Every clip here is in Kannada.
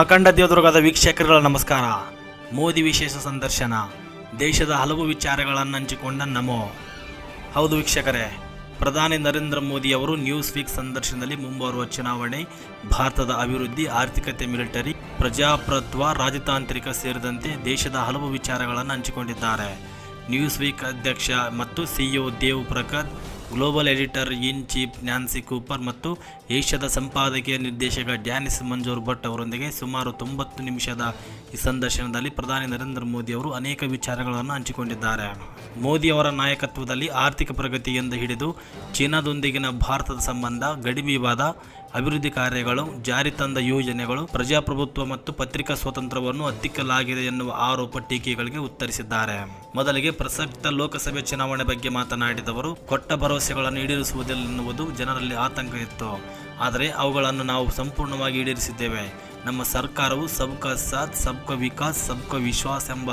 ಅಖಂಡ ದೇವದುರ್ಗದ ವೀಕ್ಷಕರುಗಳ ನಮಸ್ಕಾರ. ಮೋದಿ ವಿಶೇಷ ಸಂದರ್ಶನ. ದೇಶದ ಹಲವು ವಿಚಾರಗಳನ್ನು ಹಂಚಿಕೊಂಡ ನಮೋ. ಹೌದು ವೀಕ್ಷಕರೇ, ಪ್ರಧಾನಿ ನರೇಂದ್ರ ಮೋದಿ ಅವರು ನ್ಯೂಸ್ ವೀಕ್ ಸಂದರ್ಶನದಲ್ಲಿ ಮುಂಬರುವ ಚುನಾವಣೆ, ಭಾರತದ ಅಭಿವೃದ್ಧಿ, ಆರ್ಥಿಕತೆ, ಮಿಲಿಟರಿ, ಪ್ರಜಾಪ್ರಭುತ್ವ, ರಾಜತಾಂತ್ರಿಕ ಸೇರಿದಂತೆ ದೇಶದ ಹಲವು ವಿಚಾರಗಳನ್ನು ಹಂಚಿಕೊಂಡಿದ್ದಾರೆ. ನ್ಯೂಸ್ ವೀಕ್ ಅಧ್ಯಕ್ಷ ಮತ್ತು CEO Dev Pragad global editor in chief Nancy Cooper ಮತ್ತು ಏಷ್ಯಾದ ಸಂಪಾದಕೀಯ ನಿರ್ದೇಶಕ ಡ್ಯಾನಿಸ್ ಮಂಜೂರ್ ಭಟ್ ಅವರೊಂದಿಗೆ ಸುಮಾರು ತೊಂಬತ್ತು ನಿಮಿಷದ ಈ ಸಂದರ್ಶನದಲ್ಲಿ ಪ್ರಧಾನಿ ನರೇಂದ್ರ ಮೋದಿ ಅವರು ಅನೇಕ ವಿಚಾರಗಳನ್ನು ಹಂಚಿಕೊಂಡಿದ್ದಾರೆ. ಮೋದಿ ಅವರ ನಾಯಕತ್ವದಲ್ಲಿ ಆರ್ಥಿಕ ಪ್ರಗತಿಯಿಂದ ಹಿಡಿದು ಚೀನಾದೊಂದಿಗಿನ ಭಾರತದ ಸಂಬಂಧ ಗಡಿ ವಿವಾದ ಅಭಿವೃದ್ಧಿ ಕಾರ್ಯಗಳು, ಜಾರಿ ತಂದ ಯೋಜನೆಗಳು, ಪ್ರಜಾಪ್ರಭುತ್ವ ಮತ್ತು ಪತ್ರಿಕಾ ಸ್ವಾತಂತ್ರ್ಯವನ್ನು ಹತ್ತಿಕ್ಕಲಾಗಿದೆ ಎನ್ನುವ ಆರೋಪ ಟೀಕೆಗಳಿಗೆ ಉತ್ತರಿಸಿದ್ದಾರೆ. ಮೊದಲಿಗೆ ಪ್ರಸಕ್ತ ಲೋಕಸಭೆ ಚುನಾವಣೆ ಬಗ್ಗೆ ಮಾತನಾಡಿದವರು, ಕೊಟ್ಟ ಭರವಸೆಗಳನ್ನು ಈಡೇರಿಸುವುದಿಲ್ಲ ಎನ್ನುವುದು ಜನರಲ್ಲಿ ಆತಂಕ ಇತ್ತು. ಆದರೆ ಅವುಗಳನ್ನು ನಾವು ಸಂಪೂರ್ಣವಾಗಿ ಈಡೇರಿಸಿದ್ದೇವೆ. ನಮ್ಮ ಸರ್ಕಾರವು ಸಬ್ಕಾ ಸಾಥ್, ಸಬ್ಕಾ ವಿಕಾಸ್, ಸಬ್ಕಾ ವಿಶ್ವಾಸ್ ಎಂಬ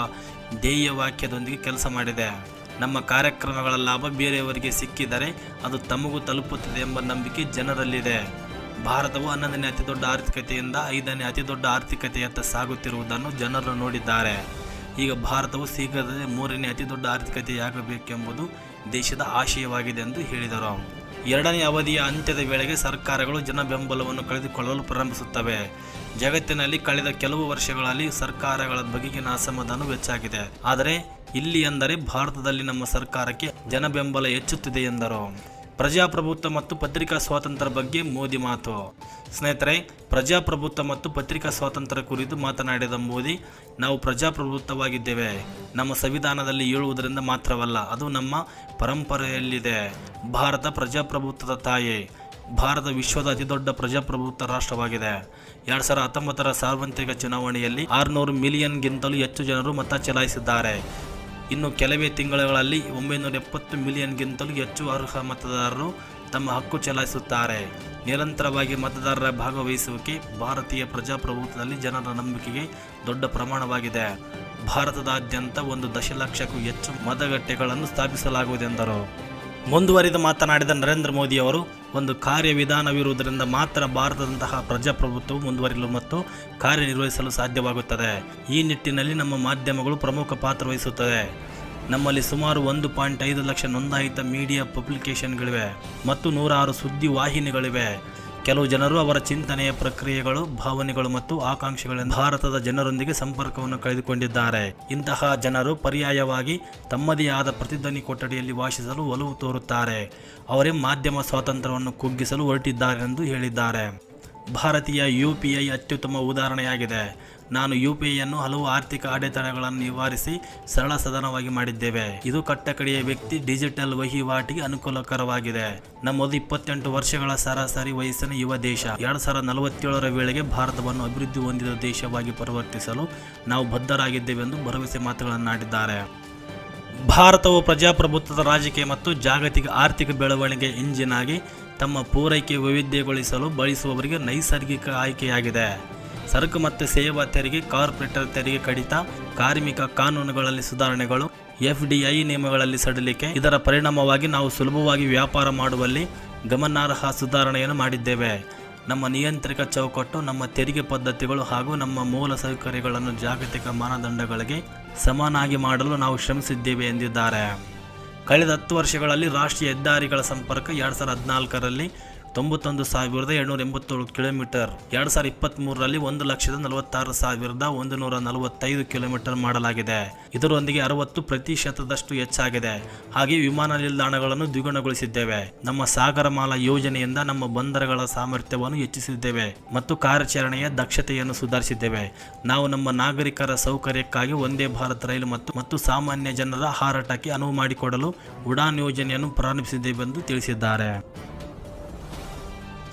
ಧ್ಯೇಯ ವಾಕ್ಯದೊಂದಿಗೆ ಕೆಲಸ ಮಾಡಿದೆ. ನಮ್ಮ ಕಾರ್ಯಕ್ರಮಗಳ ಲಾಭ ಬೇರೆಯವರಿಗೆ ಸಿಕ್ಕಿದರೆ ಅದು ತಮಗೂ ತಲುಪುತ್ತದೆ ಎಂಬ ನಂಬಿಕೆ ಜನರಲ್ಲಿದೆ. ಭಾರತವು ಹನ್ನೊಂದನೇ ಅತಿದೊಡ್ಡ ಆರ್ಥಿಕತೆಯಿಂದ ಐದನೇ ಅತಿದೊಡ್ಡ ಆರ್ಥಿಕತೆಯತ್ತ ಸಾಗುತ್ತಿರುವುದನ್ನು ಜನರು ನೋಡಿದ್ದಾರೆ. ಈಗ ಭಾರತವು ಶೀಘ್ರದಲ್ಲೇ ಮೂರನೇ ಅತಿದೊಡ್ಡ ಆರ್ಥಿಕತೆಯಾಗಬೇಕೆಂಬುದು ದೇಶದ ಆಶಯವಾಗಿದೆ ಎಂದು ಹೇಳಿದರು. ಎರಡನೇ ಅವಧಿಯ ಅಂತ್ಯದ ವೇಳೆಗೆ ಸರ್ಕಾರಗಳು ಜನ ಬೆಂಬಲವನ್ನು ಕಳೆದುಕೊಳ್ಳಲು ಪ್ರಾರಂಭಿಸುತ್ತವೆ. ಜಗತ್ತಿನಲ್ಲಿ ಕಳೆದ ಕೆಲವು ವರ್ಷಗಳಲ್ಲಿ ಸರ್ಕಾರಗಳ ಬಗೆಗಿನ ಅಸಮಾಧಾನ ಹೆಚ್ಚಾಗಿದೆ. ಆದರೆ ಇಲ್ಲಿ ಎಂದರೆ ಭಾರತದಲ್ಲಿ ನಮ್ಮ ಸರ್ಕಾರಕ್ಕೆ ಜನ ಬೆಂಬಲ ಹೆಚ್ಚುತ್ತಿದೆ ಎಂದರು. ಪ್ರಜಾಪ್ರಭುತ್ವ ಮತ್ತು ಪತ್ರಿಕಾ ಸ್ವಾತಂತ್ರ್ಯ ಬಗ್ಗೆ ಮೋದಿ ಮಾತು. ಸ್ನೇಹಿತರೆ, ಪ್ರಜಾಪ್ರಭುತ್ವ ಮತ್ತು ಪತ್ರಿಕಾ ಸ್ವಾತಂತ್ರ್ಯ ಕುರಿತು ಮಾತನಾಡಿದ ಮೋದಿ, ನಾವು ಪ್ರಜಾಪ್ರಭುತ್ವವಾಗಿದ್ದೇವೆ. ನಮ್ಮ ಸಂವಿಧಾನದಲ್ಲಿ ಹೇಳುವುದರಿಂದ ಮಾತ್ರವಲ್ಲ, ಅದು ನಮ್ಮ ಪರಂಪರೆಯಲ್ಲಿದೆ. ಭಾರತ ಪ್ರಜಾಪ್ರಭುತ್ವದ ತಾಯಿ, ಭಾರತ ವಿಶ್ವದ ಅತಿದೊಡ್ಡ ಪ್ರಜಾಪ್ರಭುತ್ವ ರಾಷ್ಟ್ರವಾಗಿದೆ. ಎರಡು ಸಾವಿರದ ಹತ್ತೊಂಬತ್ತರ ಸಾರ್ವತ್ರಿಕ ಚುನಾವಣೆಯಲ್ಲಿ ಆರುನೂರು ಮಿಲಿಯನ್ಗಿಂತಲೂ ಹೆಚ್ಚು ಜನರು ಮತ ಚಲಾಯಿಸಿದ್ದಾರೆ. ಇನ್ನು ಕೆಲವೇ ತಿಂಗಳುಗಳಲ್ಲಿ ಒಂಬೈನೂರ ಎಪ್ಪತ್ತು ಮಿಲಿಯನ್ಗಿಂತಲೂ ಹೆಚ್ಚು ಅರ್ಹ ಮತದಾರರು ತಮ್ಮ ಹಕ್ಕು ಚಲಾಯಿಸುತ್ತಾರೆ. ನಿರಂತರವಾಗಿ ಮತದಾರರ ಭಾಗವಹಿಸುವಿಕೆ ಭಾರತೀಯ ಪ್ರಜಾಪ್ರಭುತ್ವದಲ್ಲಿ ಜನರ ನಂಬಿಕೆಗೆ ದೊಡ್ಡ ಪ್ರಮಾಣವಾಗಿದೆ. ಭಾರತದಾದ್ಯಂತ ಒಂದು ದಶಲಕ್ಷಕ್ಕೂ ಹೆಚ್ಚು ಮತಗಟ್ಟೆಗಳನ್ನು ಸ್ಥಾಪಿಸಲಾಗುವುದೆಂದರು ಮುಂದುವರಿದು ಮಾತನಾಡಿದ ನರೇಂದ್ರ ಮೋದಿ ಅವರು, ಒಂದು ಕಾರ್ಯವಿಧಾನವಿರುವುದರಿಂದ ಮಾತ್ರ ಭಾರತದಂತಹ ಪ್ರಜಾಪ್ರಭುತ್ವವು ಮುಂದುವರಿಯಲು ಮತ್ತು ಕಾರ್ಯನಿರ್ವಹಿಸಲು ಸಾಧ್ಯವಾಗುತ್ತದೆ. ಈ ನಿಟ್ಟಿನಲ್ಲಿ ನಮ್ಮ ಮಾಧ್ಯಮಗಳು ಪ್ರಮುಖ ಪಾತ್ರ ವಹಿಸುತ್ತದೆ ನಮ್ಮಲ್ಲಿ ಸುಮಾರು ಒಂದು ಪಾಯಿಂಟ್ ಐದು ಲಕ್ಷ ನೋಂದಾಯಿತ ಮೀಡಿಯಾ ಪಬ್ಲಿಕೇಶನ್ಗಳಿವೆ ಮತ್ತು ನೂರಾರು ಸುದ್ದಿ ವಾಹಿನಿಗಳಿವೆ. ಕೆಲವು ಜನರು ಅವರ ಚಿಂತನೆಯ ಪ್ರಕ್ರಿಯೆಗಳು, ಭಾವನೆಗಳು ಮತ್ತು ಆಕಾಂಕ್ಷೆಗಳನ್ನು ಭಾರತದ ಜನರೊಂದಿಗೆ ಸಂಪರ್ಕವನ್ನು ಕಳೆದುಕೊಂಡಿದ್ದಾರೆ. ಇಂತಹ ಜನರು ಪರ್ಯಾಯವಾಗಿ ತಮ್ಮದೇ ಆದ ಪ್ರತಿಧ್ವನಿ ಕೊಠಡಿಯಲ್ಲಿ ವಾಸಿಸಲು ಒಲವು ತೋರುತ್ತಾರೆ. ಅವರೇ ಮಾಧ್ಯಮ ಸ್ವಾತಂತ್ರ್ಯವನ್ನು ಕುಗ್ಗಿಸಲು ಹೊರಟಿದ್ದಾರೆ ಎಂದು ಹೇಳಿದ್ದಾರೆ. ಭಾರತೀಯ ಯು ಪಿ ಐ ಅತ್ಯುತ್ತಮ ಉದಾಹರಣೆಯಾಗಿದೆ. ನಾನು ಯು ಪಿ ಐಯನ್ನು ಹಲವು ಆರ್ಥಿಕ ಅಡೆತಡೆಗಳನ್ನು ನಿವಾರಿಸಿ ಸರಳ ಸದನವಾಗಿ ಮಾಡಿದ್ದೇವೆ. ಇದು ಕಟ್ಟಕಡೆಯ ವ್ಯಕ್ತಿ ಡಿಜಿಟಲ್ ವಹಿವಾಟಿಗೆ ಅನುಕೂಲಕರವಾಗಿದೆ. ನಮ್ಮದು ಇಪ್ಪತ್ತೆಂಟು ವರ್ಷಗಳ ಸರಾಸರಿ ವಯಸ್ಸಿನ ಯುವ ದೇಶ, ಎರಡ್ ಸಾವಿರದ ನಲವತ್ತೇಳರ ವೇಳೆಗೆ ಭಾರತವನ್ನು ಅಭಿವೃದ್ಧಿ ಹೊಂದಿದ ದೇಶವಾಗಿ ಪರಿವರ್ತಿಸಲು ನಾವು ಬದ್ಧರಾಗಿದ್ದೇವೆ ಎಂದು ಭರವಸೆ ಮಾತುಗಳನ್ನಾಡಿದ್ದಾರೆ. ಭಾರತವು ಪ್ರಜಾಪ್ರಭುತ್ವದ ರಾಜಕೀಯ ಮತ್ತು ಜಾಗತಿಕ ಆರ್ಥಿಕ ಬೆಳವಣಿಗೆ ಇಂಜಿನ್ ಆಗಿ ತಮ್ಮ ಪೂರೈಕೆ ವೈವಿಧ್ಯಗೊಳಿಸಲು ಬಳಸುವವರಿಗೆ ನೈಸರ್ಗಿಕ ಆಯ್ಕೆಯಾಗಿದೆ. ಸರಕು ಮತ್ತು ಸೇವಾ ತೆರಿಗೆ, ಕಾರ್ಪೊರೇಟರ್ ತೆರಿಗೆ ಕಡಿತ, ಕಾರ್ಮಿಕ ಕಾನೂನುಗಳಲ್ಲಿ ಸುಧಾರಣೆಗಳು, ಎಫ್ಡಿಐ ನಿಯಮಗಳಲ್ಲಿ ಸಡಿಲಿಕೆ. ಇದರ ಪರಿಣಾಮವಾಗಿ ನಾವು ಸುಲಭವಾಗಿ ವ್ಯಾಪಾರ ಮಾಡುವಲ್ಲಿ ಗಮನಾರ್ಹ ಸುಧಾರಣೆಯನ್ನು ಮಾಡಿದ್ದೇವೆ. ನಮ್ಮ ನಿಯಂತ್ರಿತ ಚೌಕಟ್ಟು, ನಮ್ಮ ತೆರಿಗೆ ಪದ್ಧತಿಗಳು ಹಾಗೂ ನಮ್ಮ ಮೂಲ ಸೌಕರ್ಯಗಳನ್ನು ಜಾಗತಿಕ ಮಾನದಂಡಗಳಿಗೆ ಸಮನಾಗಿ ಮಾಡಲು ನಾವು ಶ್ರಮಿಸಿದ್ದೇವೆ ಎಂದಿದ್ದಾರೆ. ಕಳೆದ ಹತ್ತು ವರ್ಷಗಳಲ್ಲಿ ರಾಷ್ಟ್ರೀಯ ಹೆದ್ದಾರಿಗಳ ಸಂಪರ್ಕ ಎರಡು ಸಾವಿರದ ಹದಿನಾಲ್ಕರಲ್ಲಿ ತೊಂಬತ್ತೊಂದು ಸಾವಿರದ ಏಳ್ನೂರ ಎಂಬತ್ತೇಳು ಕಿಲೋಮೀಟರ್. ಎರಡು ಸಾವಿರದ ಇಪ್ಪತ್ತ್ಮೂರರಲ್ಲಿ ಒಂದು ಲಕ್ಷದ ನಲವತ್ತಾರು ಸಾವಿರದ ಒಂದು ನೂರ ನಲವತ್ತೈದು ಕಿಲೋಮೀಟರ್ ಮಾಡಲಾಗಿದೆ. ಇದರೊಂದಿಗೆ ಅರವತ್ತು ಪ್ರತಿಶತದಷ್ಟು ಹೆಚ್ಚಾಗಿದೆ. ಹಾಗೆ ವಿಮಾನ ನಿಲ್ದಾಣಗಳನ್ನು ದ್ವಿಗುಣಗೊಳಿಸಿದ್ದೇವೆ. ನಮ್ಮ ಸಾಗರಮಾಲಾ ಯೋಜನೆಯಿಂದ ನಮ್ಮ ಬಂದರಗಳ ಸಾಮರ್ಥ್ಯವನ್ನು ಹೆಚ್ಚಿಸಿದ್ದೇವೆ ಮತ್ತು ಕಾರ್ಯಾಚರಣೆಯ ದಕ್ಷತೆಯನ್ನು ಸುಧಾರಿಸಿದ್ದೇವೆ. ನಾವು ನಮ್ಮ ನಾಗರಿಕರ ಸೌಕರ್ಯಕ್ಕಾಗಿ ಒಂದೇ ಭಾರತ್ ರೈಲು ಮತ್ತು ಮತ್ತು ಸಾಮಾನ್ಯ ಜನರ ಹಾರಾಟಕ್ಕೆ ಅನುವು ಮಾಡಿಕೊಡಲು ಉಡಾನ್ ಯೋಜನೆಯನ್ನು ಪ್ರಾರಂಭಿಸಿದ್ದೇವೆ ಎಂದು ತಿಳಿಸಿದ್ದಾರೆ.